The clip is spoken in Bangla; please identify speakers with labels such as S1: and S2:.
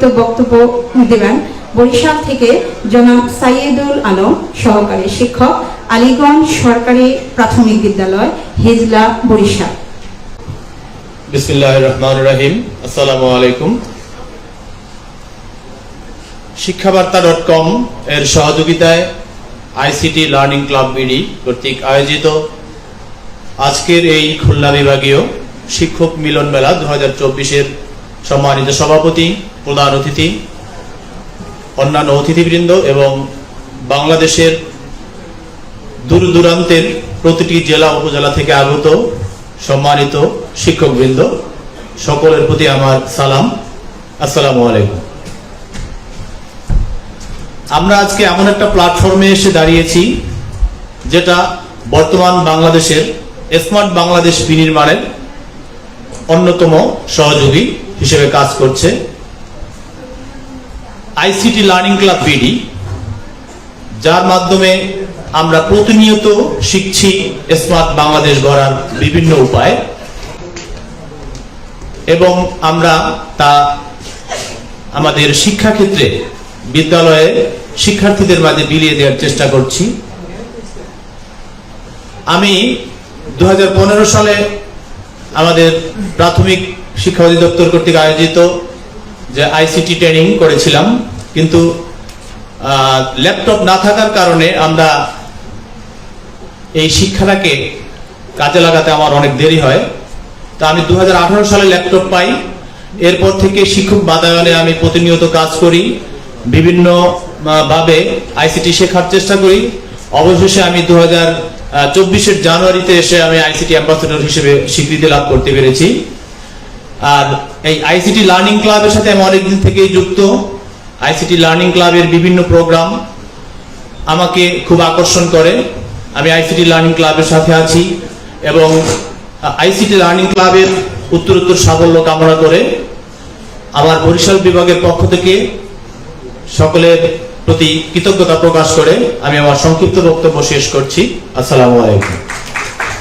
S1: সংক্ষিপ্ত বক্তব্য দেবেন। বরিশাল থেকে জনাব সাইয়েদুল আলম, সহকারী শিক্ষক, আলীগঞ্জ সরকারি প্রাথমিক বিদ্যালয়, হিজলা, বরিশাল।
S2: শিক্ষাবার্তা ডট কম এর সহযোগিতায় আইসিটি লার্নিং ক্লাব বিডি কর্তৃক আয়োজিত আজকের এই খুলনা বিভাগীয় শিক্ষক মিলন মেলা দু হাজার চব্বিশের সম্মানিত সভাপতি, প্রধান অতিথি, অন্যান্য অতিথিবৃন্দ এবং বাংলাদেশের দূর দূরান্তের প্রতিটি জেলা উপজেলা থেকে আগত সম্মানিত শিক্ষকবৃন্দ, সকলের প্রতি আমার সালাম। আসসালামু আলাইকুম। আমরা আজকে এমন একটা প্ল্যাটফর্মে এসে দাঁড়িয়েছি, যেটা বর্তমান বাংলাদেশের স্মার্ট বাংলাদেশ বিনির্মাণের অন্যতম সহযোগী হিসেবে কাজ করছে আইসিটি লার্নিং ক্লাব বিডি, যার মাধ্যমে আমরা প্রতিনিয়ত শিখছি স্মার্ট বাংলাদেশ গড়ার বিভিন্ন উপায় এবং আমরা তা আমাদের শিক্ষাক্ষেত্রে বিদ্যালয়ে শিক্ষার্থীদের মাঝে বিলিয়ে দেওয়ার চেষ্টা করছি। আমি দু হাজার পনেরো সালে আমাদের প্রাথমিক শিক্ষা অধিদপ্তর কর্তৃক আয়োজিত যে আইসিটি ট্রেনিং করেছিলাম কিন্তু ল্যাপটপ না থাকার কারণে আমরা এই শিক্ষাটাকে কাজে লাগাতে আমার অনেক দেরি হয়। তা আমি দু হাজার আঠারো সালে ল্যাপটপ পাই। এরপর থেকে শিক্ষক বাতায়নে আমি প্রতিনিয়ত কাজ করি বিভিন্ন আহ, ভাবে আইসিটি শেখার চেষ্টা করি। অবশেষে আমি দু হাজার চব্বিশের জানুয়ারিতে এসে আমি আইসিটি অ্যাম্বাসেডর হিসেবে স্বীকৃতি লাভ করতে পেরেছি। আর এই আইসিটি লার্নিং ক্লাবের সাথে আমি অনেকদিন থেকেই যুক্ত। আইসিটি লার্নিং ক্লাবের বিভিন্ন প্রোগ্রাম আমাকে খুব আকর্ষণ করে। আমি আইসিটি লার্নিং ক্লাবের সাথে আছি এবং আইসিটি লার্নিং ক্লাবের উত্তরোত্তর সাফল্য কামনা করে আমার বরিশাল বিভাগের পক্ষ থেকে সকলের প্রতি কৃতজ্ঞতা প্রকাশ করে আমি আমার সংক্ষিপ্ত বক্তব্য শেষ করছি। আসসালামু আলাইকুম।